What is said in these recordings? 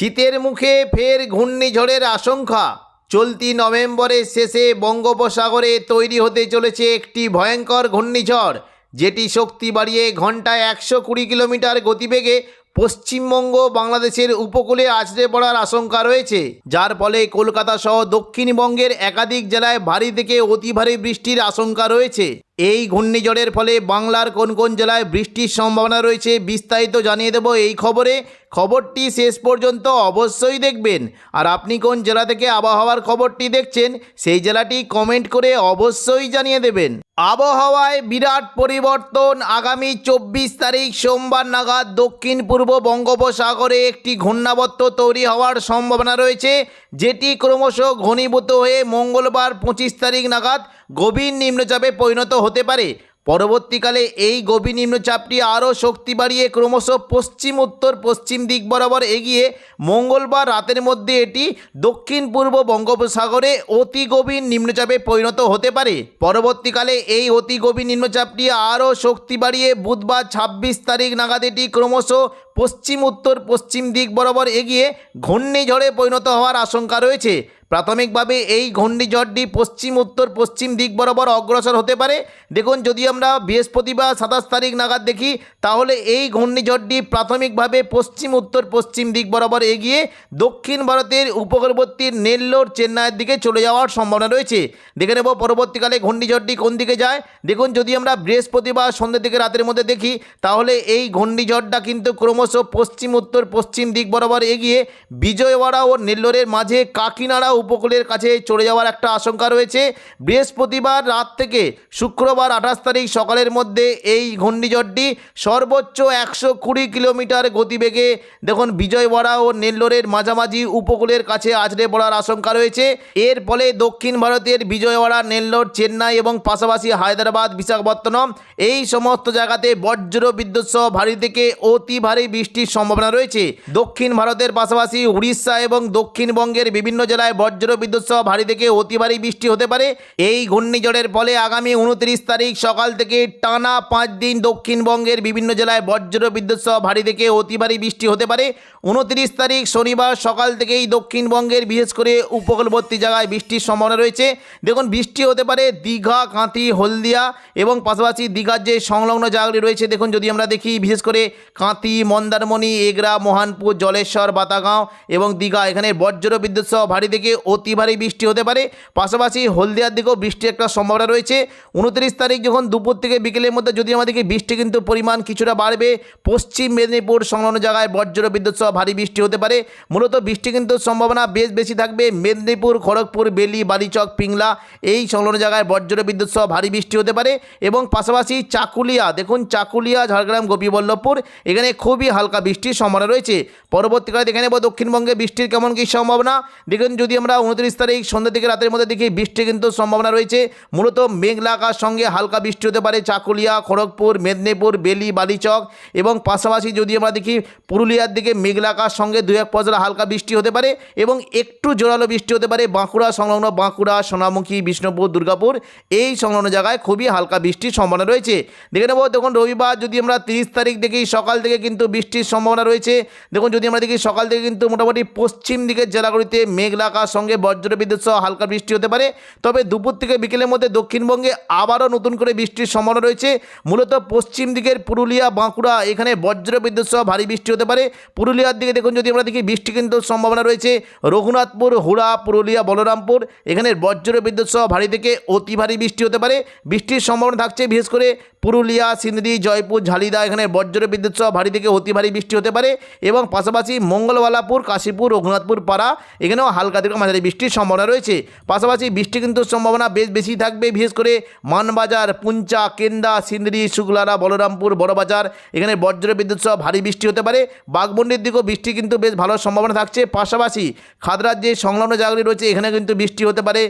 শীতের মুখে ফের ঘূর্ণিঝড়ের আশঙ্কা। চলতি নভেম্বরের শেষে বঙ্গোপসাগরে তৈরি হতে চলেছে একটি ভয়ঙ্কর ঘূর্ণিঝড়, যেটি শক্তি বাড়িয়ে ঘন্টায় একশো কুড়ি কিলোমিটার গতিবেগে পশ্চিমবঙ্গ বাংলাদেশের উপকূলে আছড়ে পড়ার আশঙ্কা রয়েছে। যার ফলে কলকাতা সহ দক্ষিণবঙ্গের একাধিক জেলায় ভারী থেকে অতি ভারী বৃষ্টির আশঙ্কা রয়েছে। এই ঘূর্ণিঝড়ের ফলে বাংলার কোন কোন জেলায় বৃষ্টির সম্ভাবনা রয়েছে বিস্তারিত জানিয়ে দেব এই খবরে। খবরটি শেষ পর্যন্ত অবশ্যই দেখবেন। আর আপনি কোন জেলা থেকে আবহাওয়ার খবরটি দেখছেন, সেই জেলাটি কমেন্ট করে অবশ্যই জানিয়ে দেবেন। আবহাওয়ায় বিরাট পরিবর্তন আগামী চব্বিশ তারিখ সোমবার নাগাদ দক্ষিণ পূর্ব বঙ্গোপসাগরে একটি ঘূর্ণাবর্ত তৈরি হওয়ার সম্ভাবনা রয়েছে, যেটি ক্রমশ ঘনীভূত হয়ে মঙ্গলবার পঁচিশ তারিখ নাগাদ গভীর নিম্নচাপে পরিণত হতে পারে। পরবর্তীকালে এই গভীর নিম্নচাপটি আরও শক্তি বাড়িয়ে ক্রমশ পশ্চিম, উত্তর, পশ্চিম দিক বরাবর এগিয়ে মঙ্গলবার রাতের মধ্যে এটি দক্ষিণ পূর্ব বঙ্গোপসাগরে অতি গভীর নিম্নচাপে পরিণত হতে পারে। পরবর্তীকালে এই অতি গভীর নিম্নচাপটি আরও শক্তি বাড়িয়ে বুধবার ছাব্বিশ তারিখ নাগাদ এটি ক্রমশ পশ্চিম, উত্তর, পশ্চিম দিক বরাবর এগিয়ে ঘূর্ণিঝড়ে পরিণত হওয়ার আশঙ্কা রয়েছে। প্রাথমিকভাবে এই ঘূর্ণিঝড়টি পশ্চিম, উত্তর, পশ্চিম দিক বরাবর অগ্রসর হতে পারে। দেখুন, যদি আমরা বৃহস্পতিবার সাতাশ তারিখ নাগাদ দেখি, তাহলে এই ঘূর্ণিঝড়টি প্রাথমিকভাবে পশ্চিম, উত্তর, পশ্চিম দিক বরাবর এগিয়ে দক্ষিণ ভারতের উপকূলবর্তী নেল্লোর চেন্নাইয়ের দিকে চলে যাওয়ার সম্ভাবনা রয়েছে। দেখে নেব পরবর্তীকালে ঘূর্ণিঝড়টি কোন দিকে যায়। দেখুন, যদি আমরা বৃহস্পতিবার সন্ধ্যের দিকে রাতের মধ্যে দেখি, তাহলে এই ঘূর্ণিঝড়টা কিন্তু ক্রমশ পশ্চিম, উত্তর, পশ্চিম দিক বরাবর এগিয়ে বিজয়ওয়াড়া ও নেল্লোরের মাঝে কাকিনাড়া উপকূলের কাছে চলে যাওয়ার একটা আশঙ্কা রয়েছে। বৃহস্পতিবার রাত থেকে শুক্রবার আঠাশ তারিখ সকালের মধ্যে এই ঘূর্ণিঝড়টি সর্বোচ্চ একশো কুড়ি কিলোমিটার গতিবেগে, দেখুন, বিজয়ওয়াড়া ও নেল্লোরের মাঝামাঝি উপকূলের কাছে আছড়ে পড়ার আশঙ্কা রয়েছে। এর ফলে দক্ষিণ ভারতের বিজয়ওয়াড়া, নেল্লোর, চেন্নাই এবং পাশাপাশি হায়দ্রাবাদ, বিশাখাপত্তনম এই সমস্ত জায়গাতে বজ্র বিদ্যুৎ সহ ভারী থেকে অতি ভারী বৃষ্টির সম্ভাবনা রয়েছে। দক্ষিণ ভারতের পাশাপাশি উড়িষ্যা এবং দক্ষিণবঙ্গের বিভিন্ন জেলায় বিদ্যুৎ সহ ভারী থেকে অতি ভারী বৃষ্টি হতে পারে। এই ঘূর্ণিঝড়ের ফলে আগামী উনত্রিশ তারিখ সকাল থেকে টানা পাঁচ দিন দক্ষিণবঙ্গের বিভিন্ন জেলায় বজ্র বিদ্যুৎ সহ ভারী থেকে অতি ভারী বৃষ্টি হতে পারে। উনত্রিশ তারিখ শনিবার সকাল থেকেই দক্ষিণবঙ্গের বিশেষ করে উপকূলবর্তী জায়গায় বৃষ্টির সম্ভাবনা রয়েছে। দেখুন, বৃষ্টি হতে পারে দীঘা, কাঁথি, হলদিয়া এবং পাশাপাশি দীঘার যে সংলগ্ন জায়গাগুলি রয়েছে, দেখুন, যদি আমরা দেখি বিশেষ করে কাঁথি, মন্দারমণি, এগরা, মহানপুর, জলেশ্বর, বাতাগাঁও এবং দীঘা, এখানে বজ্র বিদ্যুৎ সহ ভারী থেকে অতি ভারী বৃষ্টি হতে পারে। পাশাপাশি হলদিয়ার দিকেও বৃষ্টির একটা সম্ভাবনা রয়েছে। উনত্রিশ তারিখ যখন দুপুর থেকে বিকেলের মধ্যে যদি আমাদেরকে বৃষ্টি কিন্তু পরিমাণ কিছুটা বাড়বে, পশ্চিম মেদিনীপুর সংলগ্ন জায়গায় বজ্র বিদ্যুৎ সহ ভারী বৃষ্টি হতে পারে। মূলত বৃষ্টি কিন্তু সম্ভাবনা বেশ বেশি থাকবে। মেদিনীপুর, খড়গপুর, বেলি, বালিচক, পিংলা এই সংলগ্ন জায়গায় বজ্র বিদ্যুৎ সহ ভারী বৃষ্টি হতে পারে এবং পাশাপাশি চাকুলিয়া, দেখুন চাকুলিয়া, ঝাড়গ্রাম, গোপীবল্লভপুর এখানে খুবই হালকা বৃষ্টির সম্ভাবনা রয়েছে। পরবর্তীকালে দেখে নেব দক্ষিণবঙ্গে বৃষ্টির কেমন কী সম্ভাবনা। দেখুন যদি আমরা উনত্রিশ তারিখ সন্ধ্যা থেকে রাতের মধ্যে দেখি বৃষ্টি কিন্তু সম্ভাবনা রয়েছে। মূলত মেঘলা আকাশ সঙ্গে হালকা বৃষ্টি হতে পারে চাকুলিয়া, খড়গপুর, মেদিনীপুর, বেলি, বালিচক এবং পাশাপাশি যদি আমরা দেখি পুরুলিয়ার দিকে মেঘলা আকাশ সঙ্গে দু এক পজলা হালকা বৃষ্টি হতে পারে এবং একটু জোরালো বৃষ্টি হতে পারে বাঁকুড়া সংলগ্ন বাঁকুড়া, সোনামুখী, বিষ্ণুপুর, দুর্গাপুর এই সংলগ্ন জায়গায় খুবই হালকা বৃষ্টির সম্ভাবনা রয়েছে। দেখে নেব দেখুন রবিবার যদি আমরা তিরিশ তারিখ দেখি সকাল থেকে কিন্তু বৃষ্টির সম্ভাবনা রয়েছে। দেখুন যদি আমরা দেখি সকাল থেকে কিন্তু মোটামুটি পশ্চিম দিকের জেলাগুলিতে মেঘলা আকাশ সঙ্গে বজ্র বিদ্যুৎ সহ হালকা বৃষ্টি হতে পারে। তবে দুপুর থেকে বিকেলের মধ্যে দক্ষিণবঙ্গে আবারও নতুন করে বৃষ্টির সম্ভাবনা রয়েছে। মূলত পশ্চিম দিকের পুরুলিয়া, বাঁকুড়া এখানে বজ্র বিদ্যুৎ সহ ভারী বৃষ্টি হতে পারে। পুরুলিয়ার দিকে দেখুন, যদি আমরা দেখি, বৃষ্টি কিন্তু সম্ভাবনা রয়েছে। রঘুনাথপুর, হুড়া, পুরুলিয়া, বলরামপুর এখানে বজ্র বিদ্যুৎ সহ ভারী থেকে অতি ভারী বৃষ্টি হতে পারে। বৃষ্টির সম্ভাবনা থাকছে, বিশেষ করে পুরুলিয়া, সিন্দি, জয়পুর, ঝালিদা এখানে বজ্র বিদ্যুৎ সহ ভারী থেকে অতি ভারী বৃষ্টি হতে পারে। এবং পাশাপাশি মঙ্গলবালাপুর, কাশীপুর, রঘুনাথপুর পাড়া এখানেও হালকা থেকে মাঝারি বৃষ্টির সম্ভাবনা রয়েছে। পাশাপাশি বৃষ্টি কিন্তু সম্ভাবনা বেশ বেশি থাকবে, বিশেষ করে মানবাজার, পুঞ্চা, কেন্দা সিন্দি শুক্লারা, বলরামপুর, বড়বাজার, এখানে বজ্র বিদ্যুৎ সহ ভারী বৃষ্টি হতে পারে। বাঘমন্ডির দিকেও বৃষ্টি কিন্তু বেশ ভালো সম্ভাবনা থাকছে। পাশাপাশি খাদরার যে সংলগ্ন জায়গাগুলি রয়েছে, এখানে কিন্তু বৃষ্টি হতে পারে।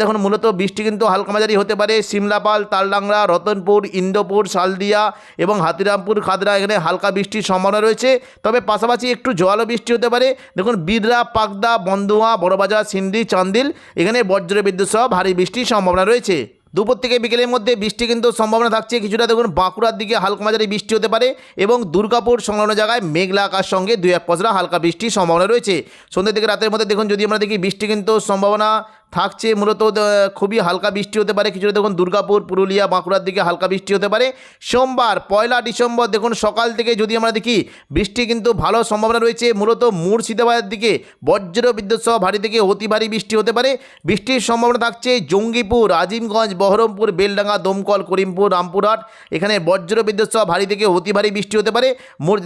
দেখুন, মূলত বৃষ্টি কিন্তু হালকা মাঝারি হতে পারে। সিমলাপাল, তালডাংরা, রতনপুর, ইন্দোপুর, শালদিয়া এবং হাতিরামপুর, খাদরা, এখানে হালকা বৃষ্টির সম্ভাবনা রয়েছে। তবে পাশাপাশি একটু জোয়ালো বৃষ্টি হতে পারে। দেখুন, বিদরা পাকদা বন্দুয়া বড়বাজার সিন্দি চান্দিল, এখানে বজ্র বিদ্যুৎ সহ ভারী বৃষ্টির সম্ভাবনা রয়েছে। দুপুর থেকে বিকেলের মধ্যে বৃষ্টি কিন্তু সম্ভাবনা থাকছে। কিছুটা দেখুন বাঁকুড়ার দিকে হালকা মাঝারি বৃষ্টি হতে পারে এবং দুর্গাপুর সংলগ্ন জায়গায় মেঘলা আকাশ সঙ্গে দুই এক পশরা হালকা বৃষ্টির সম্ভাবনা রয়েছে। সন্ধ্যে থেকে রাতের মধ্যে দেখুন যদি আমরা দেখি বৃষ্টি কিন্তু সম্ভাবনা থাকছে, মূলত খুবই হালকা বৃষ্টি হতে পারে। কিছুটা দেখুন দুর্গাপুর, পুরুলিয়া, বাঁকুড়ার দিকে হালকা বৃষ্টি হতে পারে। সোমবার, পয়লা ডিসেম্বর, দেখুন সকাল থেকে যদি আমরা দেখি, বৃষ্টি কিন্তু ভালো সম্ভাবনা রয়েছে। মূলত মুর্শিদাবাদের দিকে বজ্র বিদ্যুৎ সহ ভারী থেকে অতি ভারী বৃষ্টি হতে পারে। বৃষ্টির সম্ভাবনা থাকছে জঙ্গিপুর, আজিমগঞ্জ, বহরমপুর, বেলডাঙ্গা, দমকল, করিমপুর, রামপুরহাট। এখানে বজ্র বিদ্যুৎ সহ ভারী থেকে অতি ভারী বৃষ্টি হতে পারে।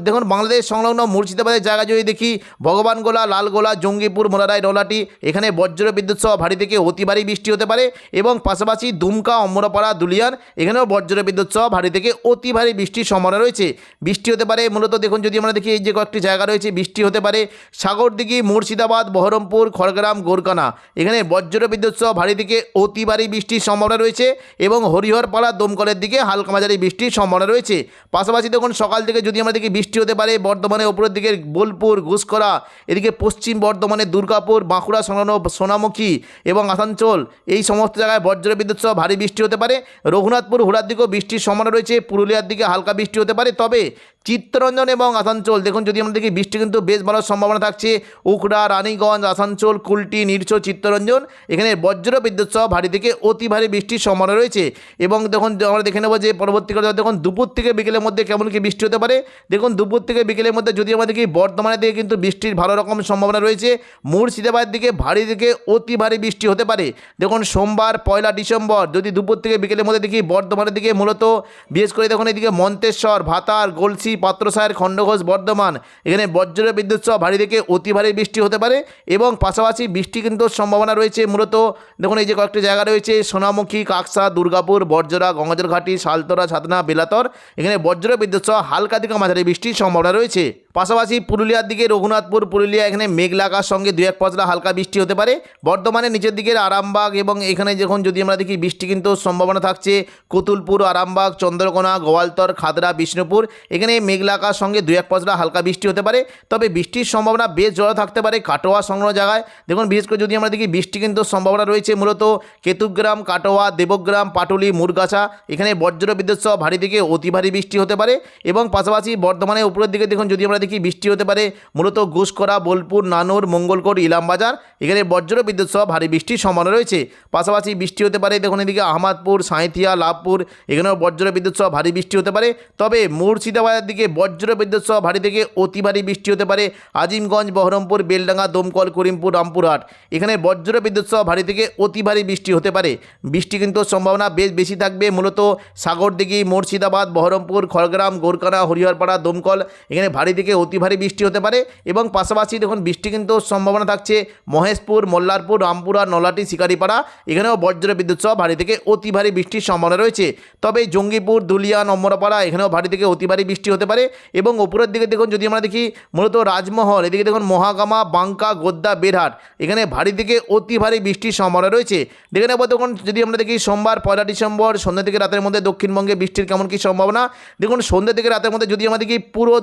দেখুন বাংলাদেশ সংলগ্ন মুর্শিদাবাদের জায়গা যদি দেখি, ভগবানগোলা, লালগোলা, জঙ্গিপুর, মোরারাই, নলাটি, এখানে বজ্র বিদ্যুৎ সহ ভারী থেকে অতি ভারী বৃষ্টি হতে পারে এবং পাশাপাশি দুমকা, অমরপাড়া দুলিয়ান এখানেও বজ্র বিদ্যুৎ সহ ভারী থেকে অতি ভারী বৃষ্টির সম্ভাবনা রয়েছে। বৃষ্টি হতে পারে, মূলত দেখুন যদি আমরা দেখি এই যে কয়েকটি জায়গা রয়েছে, বৃষ্টি হতে পারে সাগরদিঘি, মুর্শিদাবাদ, বহরমপুর, খড়গ্রাম গোরকানা এখানে বজ্র বিদ্যুৎ সহ ভারী থেকে অতি ভারী বৃষ্টির সম্ভাবনা রয়েছে এবং হরিহরপাড়া, দমকলের দিকে হালকা মাঝারি বৃষ্টির সম্ভাবনা রয়েছে। পাশাপাশি দেখুন সকাল থেকে যদি আমরা দেখি বৃষ্টি হতে পারে বর্ধমানে উপরের দিকে বোলপুর ঘুষকরা এদিকে পশ্চিম বর্ধমানে দুর্গাপুর, বাঁকুড়া সংলগ্ন সোনামুখী এবং আসানসোল। এই সমস্ত জায়গায় বজ্র বিদ্যুৎ সহ ভারী বৃষ্টি হতে পারে। রঘুনাথপুর, হুড়ার দিকেও বৃষ্টির সম্ভাবনা রয়েছে। পুরুলিয়ার দিকে হালকা বৃষ্টি হতে পারে। তবে চিত্তরঞ্জন এবং আসানসোল। দেখুন, যদি আমরা দেখি, বৃষ্টি কিন্তু বেশ ভালো সম্ভাবনা থাকছে। উখড়া, রানীগঞ্জ, আসানসোল, কুলটি নিরছো চিত্তরঞ্জন। এখানে বজ্র বিদ্যুৎ সহ ভারী থেকে অতি ভারী বৃষ্টির সম্ভাবনা রয়েছে। এবং দেখুন আমরা দেখে নেব যে পরবর্তীকালে দেখুন, দুপুর থেকে বিকেলের মধ্যে কেমন কি বৃষ্টি হতে পারে। দেখুন, দুপুর থেকে বিকেলের মধ্যে যদি আমরা দেখি বর্ধমানের দিকে কিন্তু বৃষ্টির ভালো রকম সম্ভাবনা রয়েছে। মুর্শিদাবাদের দিকে ভারী থেকে অতি ভারী বৃষ্টি হতে পারে। দেখুন, সোমবার, পয়লা ডিসেম্বর, যদি দুপুর থেকে বিকেলের মধ্যে দেখি, বর্ধমানের দিকে মূলত, বিশেষ করে দেখুন, এদিকে মন্তেশ্বর, ভাতার, গলসি পাত্রসায়ের খণ্ডঘোষ বর্ধমান। এখানে বজ্র বিদ্যুৎ সহ ভারী থেকে অতি ভারী বৃষ্টি হতে পারে এবং পাশাপাশি বৃষ্টি কিন্তু সম্ভাবনা রয়েছে মূলত। দেখুন, এই যে কয়েকটি জায়গা রয়েছে, সোনামুখী, কাকসা, দুর্গাপুর, বর্জরা গঙ্গাজলঘাটি সালতরা ছাতনা বেলাতর। এখানে বজ্র বিদ্যুৎ সহ হালকা থেকে মাঝারি বৃষ্টির সম্ভাবনা রয়েছে। পাশাপাশি পুরুলিয়ার দিকে রঘুনাথপুর, পুরুলিয়া এখানে মেঘলা আকাশ সঙ্গে দু এক পশলা হালকা বৃষ্টি হতে পারে। বর্ধমানের নিচের দিকের আরামবাগ এবং এখানে যখন যদি আমরা দেখি বৃষ্টি কিন্তু সম্ভাবনা থাকছে, কুতুলপুর, আরামবাগ, চন্দ্রকোনা, গোয়ালতর, খাদরা, বিষ্ণুপুর, এখানে মেঘলা আকাশ সঙ্গে দু এক পশলা হালকা বৃষ্টি হতে পারে। তবে বৃষ্টির সম্ভাবনা বেশ জড়ো থাকতে পারে কাটোয়া সংগ্রহ জায়গায়। দেখুন, বিশেষ করে যদি আমরা দেখি বৃষ্টি কিন্তু সম্ভাবনা রয়েছে মূলত কেতুগ্রাম, কাটোয়া, দেবগ্রাম, পাটুলি, মুরগাছা, এখানে বজ্র বিদ্যুৎ সহ ভারী থেকে অতি ভারী বৃষ্টি হতে পারে। এবং পাশাপাশি বর্ধমানের উপরের দিকে দেখুন, যদি আমরা দেখি বৃষ্টি হতে পারে। মূলত ঘুষকরা বোলপুর, নানুর, মঙ্গলকোট, ইলামবাজার, এখানে বজ্র বিদ্যুৎ সহ ভারী বৃষ্টির সম্ভাবনা রয়েছে। পাশাপাশি বৃষ্টি হতে পারে, দেখুন এদিকে আহমদপুর, সাঁইথিয়া, লাভপুর, এখানেও বজ্র বিদ্যুৎ সহ ভারী বৃষ্টি হতে পারে। তবে মুর্শিদাবাদের দিকে বজ্র বিদ্যুৎ সহ ভারী থেকে অতি ভারী বৃষ্টি হতে পারে। আজিমগঞ্জ, বহরমপুর, বেলডাঙ্গা, দমকল, করিমপুর, রামপুরহাট, এখানে বজ্র বিদ্যুৎ সহ ভারী থেকে অতি ভারী বৃষ্টি হতে পারে। বৃষ্টি কিন্তু সম্ভাবনা বেশ বেশি থাকবে। মূলত সাগরদিঘি, মুর্শিদাবাদ, বহরমপুর, খড়গ্রাম গোরকানা হরিহরপাড়া, দমকল, এখানে ভারী থেকে অতি ভারী বৃষ্টি হতে পারে এবং পাশাপাশি দেখুন, বৃষ্টি কিন্তু সম্ভাবনা থাকছে মহেশপুর, মোল্লারপুর, রামপুরা নলাটি শিকারিপাড়া। এখানেও বজ্র বিদ্যুৎ সহ ভারী থেকে অতি ভারী বৃষ্টির সম্ভাবনা রয়েছে। তবে জঙ্গিপুর, দুলিয়া, নম্বরপাড়া এখানেও ভারী থেকে অতি ভারী বৃষ্টি হতে পারে এবং উপরের দিকে দেখুন, যদি আমরা দেখি, মূলত রাজমহল, এদিকে দেখুন, মহাগামা বাঙ্কা গোদ্দা বেরহাট এখানে ভারী থেকে অতি ভারী বৃষ্টির সম্ভাবনা রয়েছে। দেখে নেব দেখুন, যদি আমরা দেখি, সোমবার, পয়লা ডিসেম্বর, সন্ধ্যা থেকে রাতের মধ্যে দক্ষিণবঙ্গে বৃষ্টির কেমন কী সম্ভাবনা? দেখুন, সন্ধ্যা থেকে রাতের মধ্যে যদি আমরা দেখি, পুরো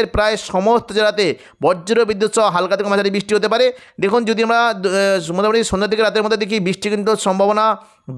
দক্ষিণবঙ্গের প্রায় সমস্ত জেলাতে বজ্র বিদ্যুৎ সহ হালকা থেকে মাঝারি বৃষ্টি হতে পারে। দেখুন, যদি আমরা মোটামুটি সন্ধ্যা থেকে রাতের মধ্যে দেখি, বৃষ্টি কিন্তু সম্ভাবনা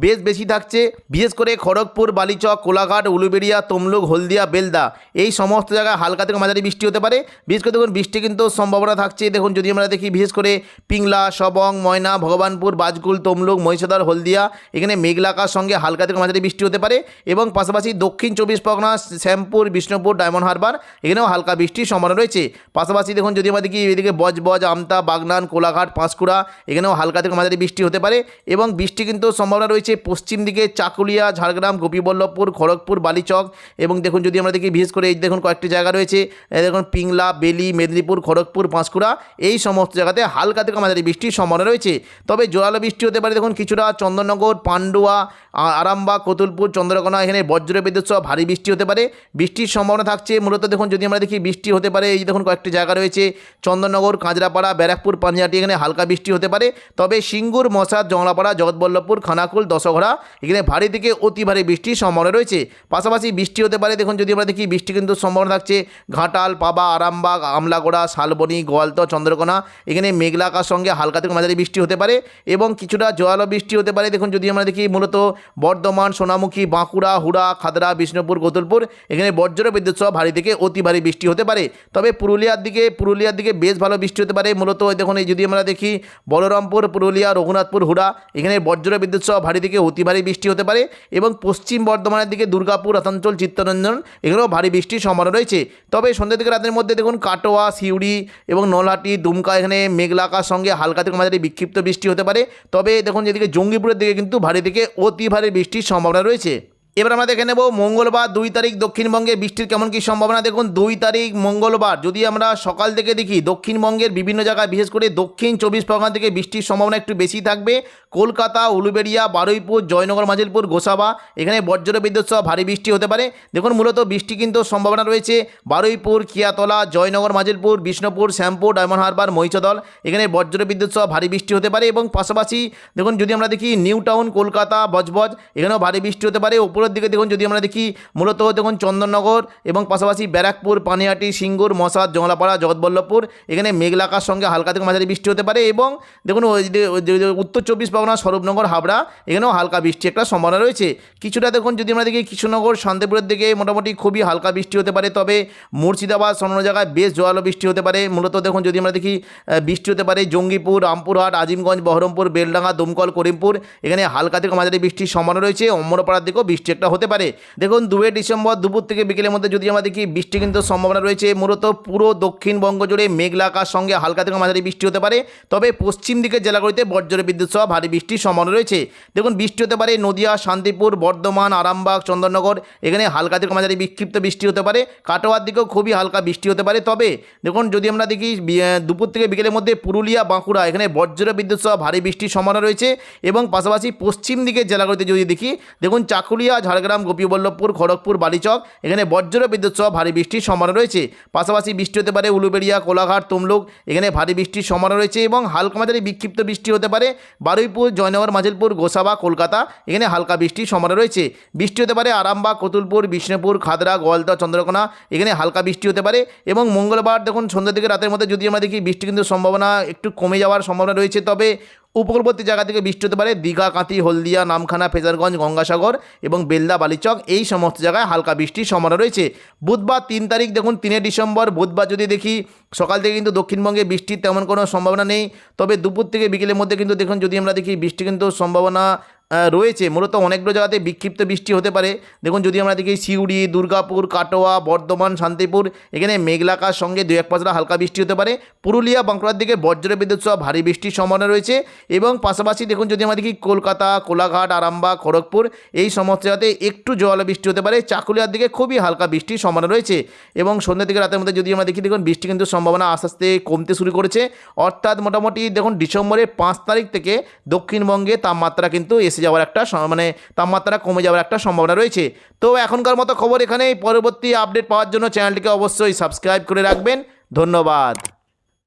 বেশ বেশি থাকছে। বিশেষ করে খড়গপুর, বালিচক, কোলাঘাট, উলুবেড়িয়া, তমলুক, হলদিয়া, বেলদা। এই সমস্ত জায়গায় হালকা থেকে মাঝারি বৃষ্টি হতে পারে। বিশেষ করে দেখুন, বৃষ্টি কিন্তু সম্ভাবনা থাকছে। দেখুন, যদি আমরা দেখি বিশেষ করে পিংলা, সবং, ময়না, ভগবানপুর, বাজকুল, তমলুক মহিষাদর হলদিয়া, এখানে মেঘলাকার সঙ্গে হালকা থেকে মাঝারি বৃষ্টি হতে পারে এবং পাশাপাশি দক্ষিণ চব্বিশ পরগনা, শ্যামপুর, বিষ্ণুপুর, ডায়মন্ড হারবার, এখানেও হালকা বৃষ্টির সম্ভাবনা রয়েছে। পাশাপাশি দেখুন, যদি আমরা দেখি এদিকে বজবজ, আমতা, বাগনান, কোলাঘাট, পাঁশকুড়া, এখানেও হালকা থেকে মাঝারি বৃষ্টি হতে পারে এবং বৃষ্টি কিন্তু সম্ভাবনা রয়েছে। পশ্চিম দিকে চাকুলিয়া, ঝাড়গ্রাম, গোপীবল্লভপুর, খড়গপুর, বালিচক এবং দেখুন যদি আমরা দেখি বিশেষ করে এই দেখুন কয়েকটি জায়গা রয়েছে দেখুন পিংলা, বেলি, মেদিনীপুর, খড়গপুর পাঁশকুড়া এই সমস্ত জায়গাতে হালকা থেকে মাঝারি বৃষ্টির সম্ভাবনা রয়েছে। তবে জোরালো বৃষ্টি হতে পারে দেখুন কিছুটা চন্দননগর, পান্ডুয়া আরামবাগ, কতুলপুর, চন্দ্রকোনা, এখানে বজ্র বিদ্যুৎ সহ ভারী বৃষ্টি হতে পারে। বৃষ্টির সম্ভাবনা থাকছে, মূলত দেখুন যদি আমরা দেখি বৃষ্টি হতে পারে, এই দেখুন কয়েকটি জায়গা রয়েছে, চন্দননগর, কাঁচরাপাড়া, ব্যারাকপুর পাঞ্জাটি এখানে হালকা বৃষ্টি হতে পারে। তবে সিঙ্গুর মশাদ জংলাপাড়া, জগৎবল্লভপুর, খানাকুল দশঘরা এখানে ভারী থেকে অতি ভারী বৃষ্টির সম্ভাবনা রয়েছে। পাশাপাশি বৃষ্টি হতে পারে, দেখুন যদি আমরা দেখি, বৃষ্টি কিন্তু সম্ভাবনা থাকছে। ঘাটাল, পাবা, আরামবাগ, আমলাগোড়া, শালবনি, গোয়ালতো, চন্দ্রকোনা, এখানে মেঘলা আকাশ সঙ্গে হালকা থেকে মাঝারি বৃষ্টি হতে পারে এবং কিছুটা জোয়ালো বৃষ্টি হতে পারে। দেখুন যদি আমরা দেখি, মূলত বর্ধমান, সোনামুখী, বাঁকুড়া, হুড়া, খাদরা, বিষ্ণুপুর, গোতুলপুর, এখানে বজ্র বিদ্যুৎ সহ ভারী থেকে অতি ভারী বৃষ্টি হতে পারে। তবে পুরুলিয়ার দিকে পুরুলিয়ার দিকে বেশ ভালো বৃষ্টি হতে পারে। মূলত দেখুন, এই যদি আমরা দেখি, বলরামপুর, পুরুলিয়া, রঘুনাথপুর, হুড়া, এখানে বজ্র বিদ্যুৎ সহ থেকে অতি ভারী বৃষ্টি হতে পারে এবং পশ্চিম বর্ধমানের দিকে দুর্গাপুর আসানসোল চিত্তরঞ্জন এগুলো ভারী বৃষ্টির সম্ভাবনা রয়েছে। তবে সন্ধ্যা থেকে রাতের মধ্যে দেখুন কাটোয়া, সিউড়ি এবং নলহাটি, দুমকা এখানে মেঘলাকার সঙ্গে হালকা থেকে মাঝারি বিক্ষিপ্ত বৃষ্টি হতে পারে। তবে দেখুন যেদিকে জঙ্গিপুরের দিকে কিন্তু ভারী থেকে অতি ভারী বৃষ্টির সম্ভাবনা রয়েছে। এবার আমরা দেখে নেব মঙ্গলবার দুই তারিখ দক্ষিণবঙ্গে বৃষ্টির কেমন কী সম্ভাবনা। দেখুন, দুই তারিখ মঙ্গলবার, যদি আমরা সকাল থেকে দেখি, দক্ষিণবঙ্গের বিভিন্ন জায়গায়, বিশেষ করে দক্ষিণ চব্বিশ পরগনা থেকে বৃষ্টির সম্ভাবনা একটু বেশি থাকবে। কলকাতা, উলুবেড়িয়া, বারুইপুর, জয়নগর মাজিলপুর গোসাবা, এখানে বজ্র বিদ্যুৎ সহ ভারী বৃষ্টি হতে পারে। দেখুন, মূলত বৃষ্টি কিন্তু সম্ভাবনা রয়েছে বারুইপুর, কিয়াতলা, জয়নগর মাজিলপুর বিষ্ণুপুর, শ্যামপুর, ডায়মন্ড হারবার, মহিষদল, এখানে বজ্র বিদ্যুৎ সহ ভারী বৃষ্টি হতে পারে এবং পাশাপাশি দেখুন, যদি আমরা দেখি নিউ টাউন কলকাতা, বজবজ, এখানেও ভারী বৃষ্টি হতে পারে। উপরের দিকে দেখুন, যদি আমরা দেখি, মূলত দেখুন চন্দননগর এবং পাশাপাশি ব্যারাকপুর পানিহাটি সিঙ্গুর, মশাদ জংলাপাড়া জগৎবল্লভপুর, এখানে মেঘলাকার সঙ্গে হালকা থেকে মাঝারি বৃষ্টি হতে পারে এবং দেখুন উত্তর চব্বিশ পরগনা, স্বরূপনগর, হাবড়া, এখানেও হালকা বৃষ্টি একটা সম্ভাবনা রয়েছে। কিছুটা দেখুন, যদি আমরা দেখি, কৃষ্ণনগর, শান্তিপুরের দিকে মোটামুটি খুবই হালকা বৃষ্টি হতে পারে, তবে মুর্শিদাবাদ অন্য জায়গায় বেশ জোয়ালো বৃষ্টি হতে পারে। মূলত দেখুন, যদি আমরা দেখি বৃষ্টি হতে পারে জঙ্গিপুর, রামপুরহাট, আজিমগঞ্জ, বহরমপুর, বেলডাঙ্গা, দমকল, করিমপুর, এখানে হালকা থেকে মাঝারি বৃষ্টির সম্ভাবনা রয়েছে। অম্বরপাড়ার দিকেও বৃষ্টি একটা হতে পারে। দেখুন দুয়ে ডিসেম্বর দুপুর থেকে বিকেলের মধ্যে যদি আমরা দেখি, বৃষ্টি কিন্তু সম্ভাবনা রয়েছে। মূলত পুরো দক্ষিণবঙ্গ জুড়ে মেঘলা আকাশ সঙ্গে হালকা থেকে মাঝারি বৃষ্টি হতে পারে। তবে পশ্চিম দিকের জেলাগুলিতে বজ্র বিদ্যুৎ সহ ভারী বৃষ্টির সম্ভাবনা রয়েছে। দেখুন, বৃষ্টি হতে পারে নদিয়া, শান্তিপুর, বর্ধমান, আরামবাগ, চন্দননগর। এখানে হালকা থেকে মাঝারি বিক্ষিপ্ত বৃষ্টি হতে পারে। কাটোয়ার দিকেও খুবই হালকা বৃষ্টি হতে পারে। তবে দেখুন, যদি আমরা দেখি দুপুর থেকে বিকেলের মধ্যে পুরুলিয়া, বাঁকুড়া, এখানে বজ্র বিদ্যুৎ সহ ভারী বৃষ্টির সম্ভাবনা রয়েছে। এবং পাশাপাশি পশ্চিম দিকের জেলাগুলিতে যদি দেখি, দেখুন, চাকুলিয়া ঝাড়গ্রাম, গোপীবল্লভপুর, খড়গপুর, বালিচক, এখানে বজ্র বিদ্যুৎ সহ ভারী বৃষ্টির সম্ভাবনা রয়েছে। পাশাপাশি বৃষ্টি হতে পারে উলুবেড়িয়া, কোলাঘাট, তমলুক, এখানে ভারী বৃষ্টির সম্ভাবনা রয়েছে এবং হালকা মাঝারি বিক্ষিপ্ত বৃষ্টি হতে পারে বারুইপুর, জয়নগর, মাজিলপুর, গোসাবা, কলকাতা, এখানে হালকা বৃষ্টির সম্ভাবনা রয়েছে। বৃষ্টি হতে পারে আরামবাগ, কতুলপুর, বিষ্ণুপুর, খাদরা গোয়ালদা চন্দ্রকোনা, এখানে হালকা বৃষ্টি হতে পারে এবং মঙ্গলবার দেখুন সন্ধ্যা থেকে রাতের মধ্যে যদি আমরা দেখি বৃষ্টি কিন্তু সম্ভাবনা একটু কমে যাওয়ার সম্ভাবনা রয়েছে। তবে উপকূলবর্তী জায়গা থেকে বৃষ্টি হতে পারে, দীঘা, কাঁথি, হলদিয়া, নামখানা, ফেজারগঞ্জ, গঙ্গাসাগর এবং বেলদা, বালিচক, এই সমস্ত জায়গায় হালকা বৃষ্টির সম্ভাবনা রয়েছে। বুধবার তিন তারিখ দেখুন, তিনে ডিসেম্বর, বুধবার যদি দেখি, সকাল থেকে কিন্তু দক্ষিণবঙ্গে বৃষ্টির তেমন কোনো সম্ভাবনা নেই। তবে দুপুর থেকে বিকেলের মধ্যে কিন্তু দেখুন, যদি আমরা দেখি বৃষ্টি কিন্তু সম্ভাবনা রয়েছে। মূলত অনেকগুলো জায়গাতে বিক্ষিপ্ত বৃষ্টি হতে পারে। দেখুন, যদি আমরা দেখি সিউড়ি, দুর্গাপুর, কাটোয়া, বর্ধমান, শান্তিপুর, এখানে মেঘলাকার সঙ্গে দু এক পাঁচটা হালকা বৃষ্টি হতে পারে। পুরুলিয়া, বাঁকুড়ার দিকে বজ্র বিদ্যুৎ সহ ভারী বৃষ্টির সম্ভাবনা রয়েছে এবং পাশাপাশি দেখুন, যদি আমরা দেখি কলকাতা, কোলাঘাট, আরামবাগ, খড়গপুর, এই সমস্ত জায়গাতে একটু জোয়ালো বৃষ্টি হতে পারে। চাকুলিয়ার দিকে খুবই হালকা বৃষ্টির সম্ভাবনা রয়েছে এবং সন্ধ্যা থেকে রাতের মধ্যে যদি আমরা দেখি, দেখুন, বৃষ্টি কিন্তু সম্ভাবনা আস্তে আস্তে কমতে শুরু করেছে। অর্থাৎ মোটামুটি দেখুন, ডিসেম্বরের পাঁচ তারিখ থেকে দক্ষিণবঙ্গে তাপমাত্রা কিন্তু এসে যাওয়ার একটা মানে তাপমাত্রা কমে যাওয়ার একটা সম্ভাবনা রয়েছে। তো এখনকার মতো খবর এখানেই। পরবর্তী আপডেট পাওয়ার জন্য চ্যানেলটিকে অবশ্যই সাবস্ক্রাইব করে রাখবেন। ধন্যবাদ।